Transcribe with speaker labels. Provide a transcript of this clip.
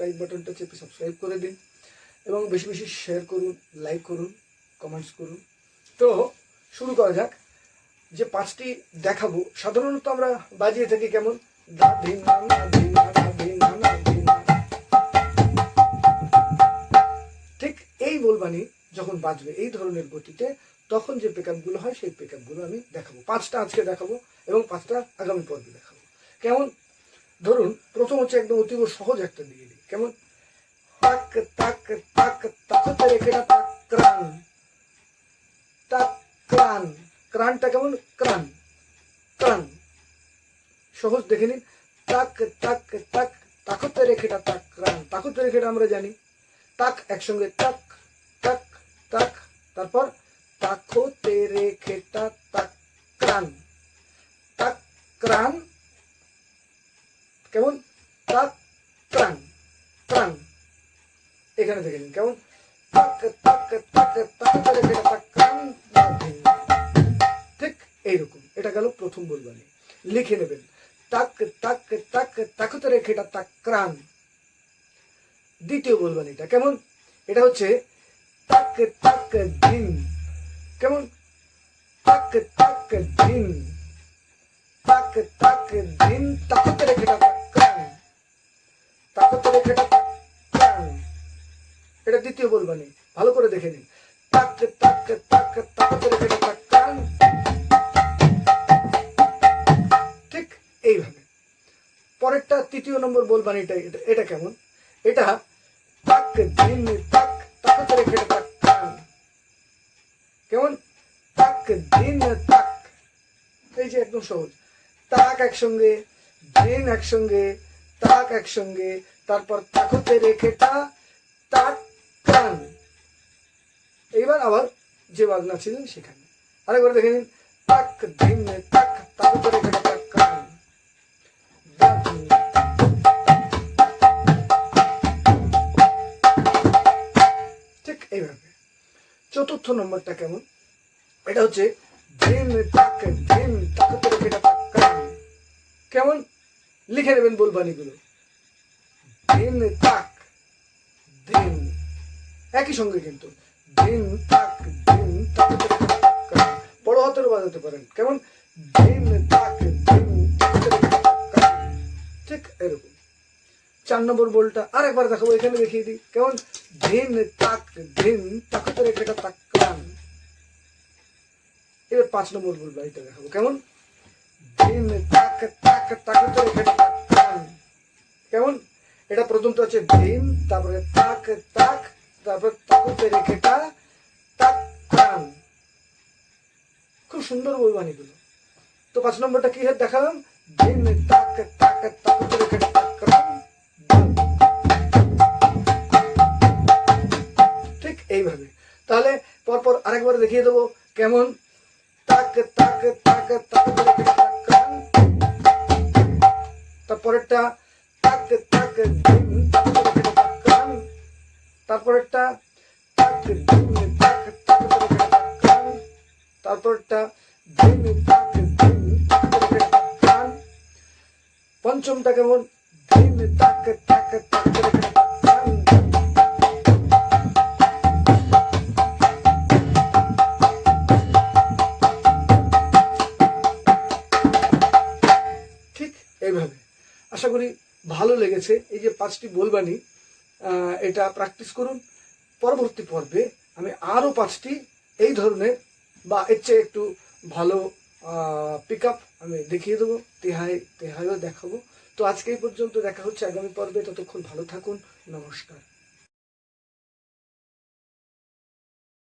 Speaker 1: Subscribe বাটনটা চেপে subscribe করে দিন এবং বেশি বেশি শেয়ার করুন লাইক করুন কমেন্টস করুন। তো শুরু করা যাক। যে পাঁচটি দেখাবো, সাধারণত আমরা বাজিয়ে থাকি কেমন। ঠিক এই বলবানি যখন বাজবে এই ধরনের গতিতে, তখন যে পেকআপগুলো হয়, সেই পেকআপগুলো আমি দেখাবো। পাঁচটা আজকে দেখাবো এবং পাঁচটা আগামী পর্বে দেখাবো। কেমন? ধরুন, প্রথম হচ্ছে একদম অতীব সহজ একটা দিয়ে দিই। কেমন তাক তাক তাক তাকতে রেখে না তাক ক্রান তাক ক্রান ক্রানটা কেমন ক্রান ক্রান সহজ দেখে নিন তাক তাক তাক তাকতে রেখেটা তাক ক্রান তাকতে রেখেটা আমরা জানি তাক একসঙ্গে তাক তাক তাক তারপর তাকতে রেখেটা তাক ক্রান তাক ক্রান কেমন তাক প্রাণ এখানে দেখে নিন, কেমন। ঠিক এইরকম, এটা গেল প্রথম বলবানি লিখে নেবেন, তাক তাক তাক, তাকতে রেখে এটা তাক ক্রান। দ্বিতীয় বলবানিটা কেমন? এটা হচ্ছে তাক তাক, দিন। কেমন? তাক তাক, দিন। তাক তাক, দিন, তাকতে রেখে এটা তাক ক্রান। তাকতে রেখে এটা দ্বিতীয় বলবানি ভালো করে দেখে নিন। তাক তাক তাক তাকতে রেখে এটা তাক ক্রান ঠিক এইভাবে। পরেরটা তৃতীয় নম্বর বলবানিটা এটা এটা কেমন? এটা তাক দিন তাক তাকতে রেখে এটা তাক ক্রান কেমন? তাক দিন তাক। এই যে একদম সহজ। তাক একসঙ্গে, দিন একসঙ্গে, তাক একসঙ্গে, তারপর তাকতে রেখেটা তাক আবার যে বাজনা ছিলেন সেখানে। আরেকবার দেখে নিন, তাক দিন তাক তাক ঠিক এইভাবে। চতুর্থ নম্বরটা কেমন? এটা হচ্ছে তাক কেমন? লিখে নেবেন বলবানিগুলো দিন তাক একই সঙ্গে কিন্তু। দিন তাক দিন তাক বড় হাতের বাজাতে পারেন কেমন? দিন তাক, দিন ঠিক এরকম। চার নম্বর বলটা আর একবার দেখাবো, এখানে দেখিয়ে দিই। কেমন? দিন তাক, দিন তাকতে রেখেটা তাক কান এবার পাঁচ নম্বর বলব এটা দেখাবো। কেমন? দিন তাক তাক তাকতে রেখেটা তাক কান কেমন? এটা প্রথমটা হচ্ছে দিন, তারপরে তাক তাক তারপরে তাকতে রেখেটা তাক খুব সুন্দর বলবানিগুলো তো পাঁচ নম্বরটা কি দেখালাম? দিন তাক তাক তাকতে রেখেটা তাক ঠিক এইভাবে। তাহলে পরপর আরেকবার দেখিয়ে দেবো কেমন? তাক তাক তাক তাক তাক তারপরেরটা, তাক তাক তাক কান পঞ্চমটা কেমন দিন তাক তাক তাক করে কেটে তাক কান ঠিক এইভাবে। আশা করি ভালো লেগেছে। এই যে পাঁচটি বলবানি এটা প্র্যাকটিস করুন। পরবর্তী পর্বে আমি আরও পাঁচটি এই ধরনের বা এর চেয়ে একটু ভালো পিক আপ আমি দেখিয়ে দেবো, তেহাই, তেহাইও দেখাবো। তো আজকে এই পর্যন্ত দেখা হচ্ছে আগামী পর্বে। ততক্ষণ ভালো থাকুন। নমস্কার।